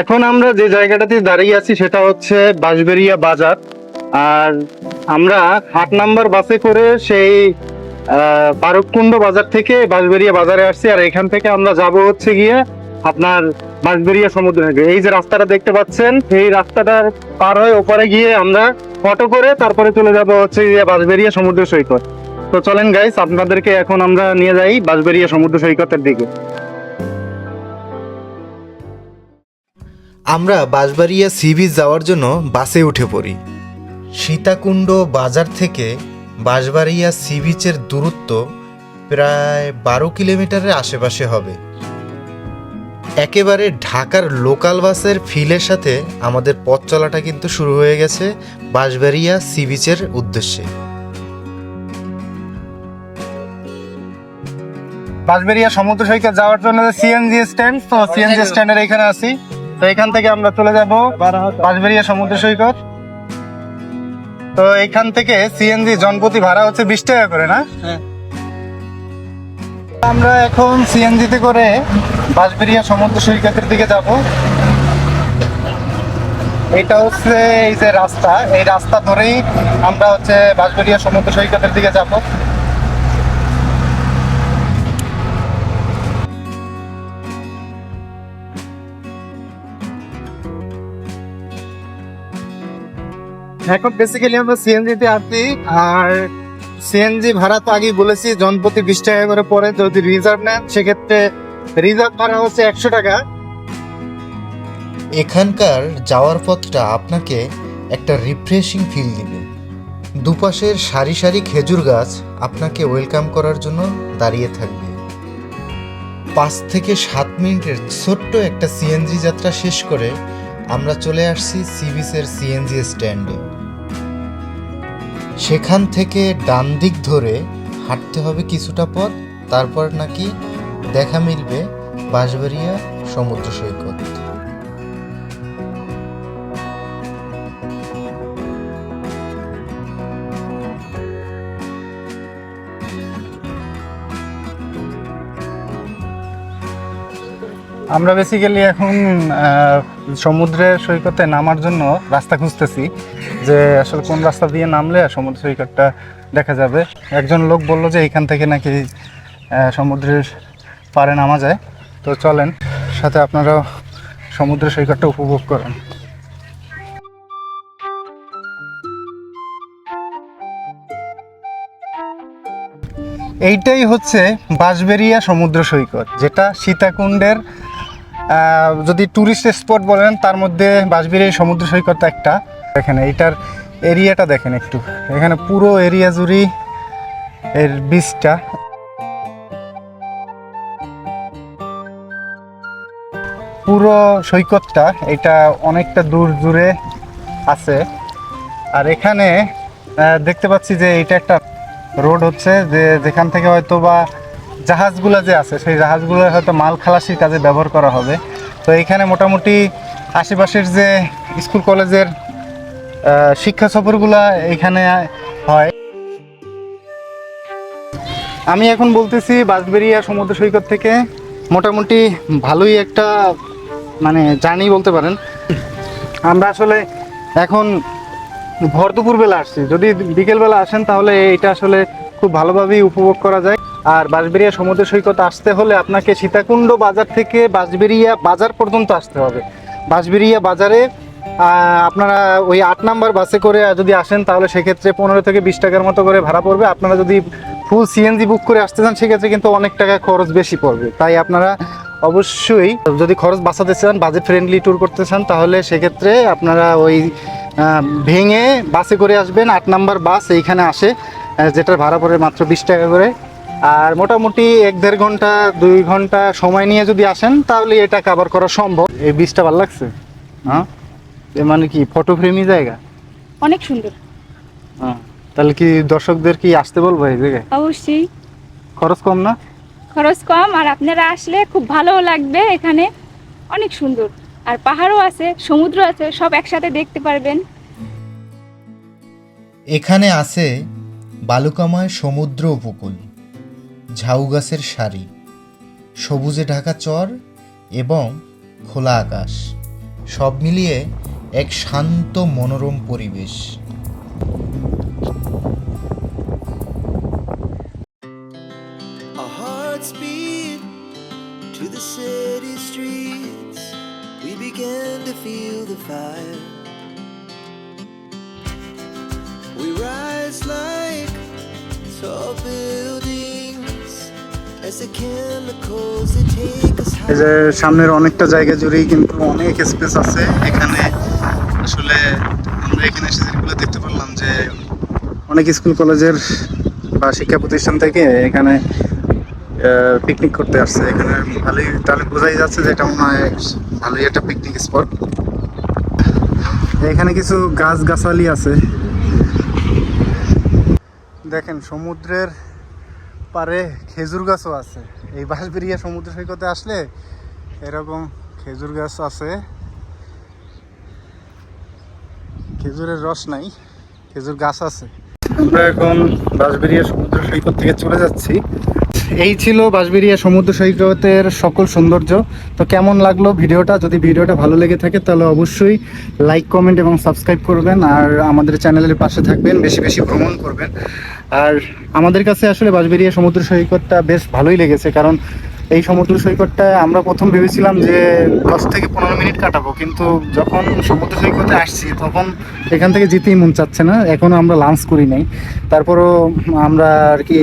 এখন আমরা যে জায়গাটাতে দাঁড়িয়ে আছি সেটা হচ্ছে বাঁশবেরিয়া বাজার। আর আমরা আট নাম্বার বাসে করে সেই বারককুণ্ড বাজার থেকে বাঁশবেরিয়া বাজারে আসছি। আর এখান থেকে আমরা যাব হচ্ছে গিয়ে আপনার বাঁশবেরিয়া সমুদ্র এই যে রাস্তাটা দেখতে পাচ্ছেন, এই রাস্তাটার পার হয়ে ওপারে গিয়ে আমরা অটো করে তারপরে চলে যাব হচ্ছে গিয়ে বাঁশবেরিয়া সমুদ্র সৈকত। তো চলেন গাইস আপনাদেরকে এখন আমরা নিয়ে যাই বাঁশবেরিয়া সমুদ্র সৈকতের দিকে। আমরা বাঁশবাড়িয়া সি বিচ যাওয়ার জন্য বাসে উঠে পড়ি। সীতাকুণ্ড বাজার থেকে বাঁশবাড়িয়া সি বিচের দূরত্ব প্রায় বারো কিলোমিটারের আশেপাশে হবে। একেবারে ঢাকার লোকাল বাসের ফিলের সাথে আমাদের পথ চলাটা কিন্তু শুরু হয়ে গেছে বাঁশবাড়িয়া সি বিচের উদ্দেশ্যে। বাঁশবেরিয়া সমুদ্র সৈকত যাওয়ার জন্য সিএনজি স্ট্যান্ড তো সিএনজি স্ট্যান্ডের এখানে আছি। তো এখান থেকে আমরা চলে যাব বাঁশবেরিয়া সমুদ্র সৈকত। তো এখান থেকে সিএনজি জনপ্রতি ভাড়া হচ্ছে বিশ টাকা করে না? আমরা এখন সিএনজি তে করে বাঁশবেরিয়া সমুদ্র সৈকতের দিকে যাব। এটা হচ্ছে এই যে রাস্তা। এই রাস্তা ধরেই আমরা হচ্ছে বাঁশবেরিয়া সমুদ্র সৈকতের দিকে যাব। এখন বেসিক্যালি আমরা সিএনজি তে আসছি আর সিএনজি ভাড়া তো আগেই বলেছি, জনপ্রতি বিশ টাকা করে পড়ে যদি রিজার্ভ নেন, সেক্ষেত্রে রিজার্ভ ভাড়া হচ্ছে একশো টাকা। এখানকার যাওয়ার পথটা আপনাকে একটা রিফ্রেশিং ফিল দিবে। দুপাশের সারি সারি খেজুর গাছ আপনাকে ওয়েলকাম করার জন্য দাঁড়িয়ে থাকবে। পাঁচ থেকে সাত মিনিটের ছোট্ট একটা সিএনজি যাত্রা শেষ করে আমরা চলে আসছি সিবিসের সিএনজি স্ট্যান্ডে সেখান থেকে ডান দিক ধরে হাঁটতে হবে কিছুটা পথ, তারপর নাকি দেখা মিলবে বাঁশবাড়িয়া সমুদ্র সৈকত। আমরা বেসিক্যালি এখন সমুদ্রের সৈকতে নামার জন্য রাস্তা খুঁজতেছি। যে আসলে কোন রাস্তা দিয়ে নামলে সমুদ্র সৈকতটা দেখা যাবে। একজন লোক বলল যে এখান থেকে নাকি সমুদ্রের পাড়ে নামা যায়। তো চলেন, সাথে আপনারাও সমুদ্র সৈকতটা উপভোগ করেন। এইটাই হচ্ছে বাঁশবেরিয়া সমুদ্র সৈকত, যেটা সীতাকুণ্ডের যদি ট্যুরিস্ট স্পট বলেন, তার মধ্যে বাঁশবেরিয়া সমুদ্র সৈকত একটা। দেখেন, এইটার এরিয়াটা দেখেন একটু। এখানে পুরো এরিয়া জুড়েই এর বীজটা পুরো সৈকতটা, এটা অনেকটা দূর জুড়ে আছে। আর এখানে দেখতে পাচ্ছি যে এটা একটা রোড হচ্ছে, যে যেখান থেকে হয়তো বা জাহাজগুলো যে আছে, সেই জাহাজগুলো হয়তো মাল খালাসির কাজে ব্যবহার করা হবে। তো এখানে মোটামুটি আশেপাশের যে স্কুল কলেজের শিক্ষা সফরগুলা এখানে হয়। আমি এখন বলতেছি বাঁশবেরিয়া সমুদ্র সৈকত থেকে। মোটামুটি ভালোই একটা মানে জানি বলতে পারেন। আমরা আসলে এখন ভর দুপুর বেলা আসছি। যদি বিকেলবেলা আসেন তাহলে এটা আসলে খুব ভালোভাবেই উপভোগ করা যায়। আর বাঁশবেরিয়া সমুদ্র সৈকত আসতে হলে আপনাকে সীতাকুণ্ড বাজার থেকে বাঁশবেরিয়া বাজার পর্যন্ত আসতে হবে। বাঁশবেরিয়া বাজারে আপনারা ওই আট নাম্বার বাসে করে যদি আসেন, তাহলে সেক্ষেত্রে পনেরো থেকে বিশ টাকার মতো করে ভাড়া পড়বে। আপনারা যদি ফুল সিএনজি বুক করে আসতে চান, সেক্ষেত্রে কিন্তু অনেক টাকা খরচ বেশি পড়বে। তাই আপনারা অবশ্যই যদি খরচ বাঁচাতে চান বাজেট ফ্রেন্ডলি ট্যুর করতে চান, তাহলে সেক্ষেত্রে আপনারা ওই ভেঙে বাসে করে আসবেন, আট নাম্বার বাস এইখানে আসে যেটার ভাড়া পড়ে মাত্র বিশ টাকা করে। আর মোটামুটি এক দেড় ঘণ্টা, দুই ঘণ্টা সময় নিয়ে যদি আসেন, তাহলে এটা কাভার করা সম্ভব। এই বীজটা ভালো লাগছে? হ্যাঁ? এ মানে কি ফটো ফ্রেমই জায়গা? অনেক সুন্দর। হ্যাঁ তাহলে কি দর্শকদের কি আসতে বলব এই জায়গায়? অবশ্যই। খরচ কম না? খরচ কম আর আপনারা আসলে খুব ভালো লাগবে এখানে। অনেক সুন্দর। আর পাহাড়ও আছে সমুদ্র আছে সব একসাথে দেখতে পারবেন। এখানে আছে বালুকাময় সমুদ্র উপকূল ঝাউ গাছের সারি সবুজে ঢাকা চর এবং খোলা আকাশ। সব মিলিয়ে এক শান্ত মনোরম পরিবেশ। সামনের অনেকটা জায়গা জুড়েই কিন্তু অনেক স্পেস আছে। এখানে আসলে আমরা এখানে এসে যেগুলো দেখতে পারলাম যে অনেক স্কুল, কলেজের বা শিক্ষা প্রতিষ্ঠান থেকে এখানে পিকনিক করতে আসছে। এখানে ভালোই, তাহলে বোঝাই যাচ্ছে যে এটা মনে হয় ভালোই একটা পিকনিক স্পট এখানে কিছু গাছ গাছালি আছে। দেখেন, সমুদ্রের পারে খেজুর গাছও আছে। এই বাঁশবেরিয়া সমুদ্র সৈকতে আসলে এরকম খেজুর গাছ আছে। খেজুরের রস নাই খেজুর গাছ আছে। আমরা এখন বাঁশবেরিয়া সমুদ্র সৈকত থেকে চলে যাচ্ছি। এই ছিল বাঁশবেরিয়া সমুদ্র সৈকতের সকল সৌন্দর্য। তো কেমন লাগল ভিডিওটা? যদি ভিডিওটা ভালো লেগে থাকে তাহলে অবশ্যই লাইক কমেন্ট এবং সাবস্ক্রাইব করবেন। আর আমাদের চ্যানেলের পাশে থাকবেন বেশি বেশি ভ্রমণ করবেন। আর আমাদের কাছে আসলে বাঁশবেরিয়া সমুদ্র সৈকতটা বেশ ভালোই লেগেছে কারণ এই সমুদ্র সৈকতটা আমরা প্রথম ভেবেছিলাম যে দশ থেকে পনেরো মিনিট কাটাবো, কিন্তু যখন সমুদ্র সৈকতে আসছি তখন এখান থেকে যেতেই মন চাচ্ছে না। এখনও আমরা লাঞ্চ করি নাই। তারপরও আমরা আর কি,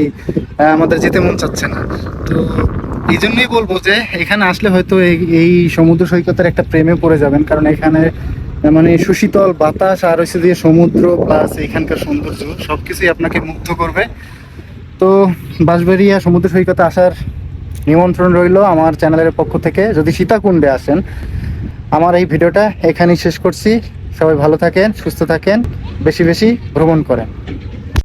আমাদের যেতে মন চাচ্ছে না। তো এই জন্যই বলব যে এখানে আসলে হয়তো এই এই সমুদ্র সৈকতের একটা প্রেমে পড়ে যাবেন, কারণ এখানে মানে সুশীতল বাতাস আর হচ্ছে দিয়ে সমুদ্র প্লাস এখানকার সৌন্দর্য সব কিছুই আপনাকে মুগ্ধ করবে। তো বাঁশবেরিয়া সমুদ্র সৈকতে আসার নিমন্ত্রণ রইল আমার চ্যানেলের পক্ষ থেকে। যদি সীতাকুণ্ডে আসেন, আমার এই ভিডিওটা এখানেই শেষ করছি। সবাই ভালো থাকেন, সুস্থ থাকেন, বেশি বেশি ভ্রমণ করেন।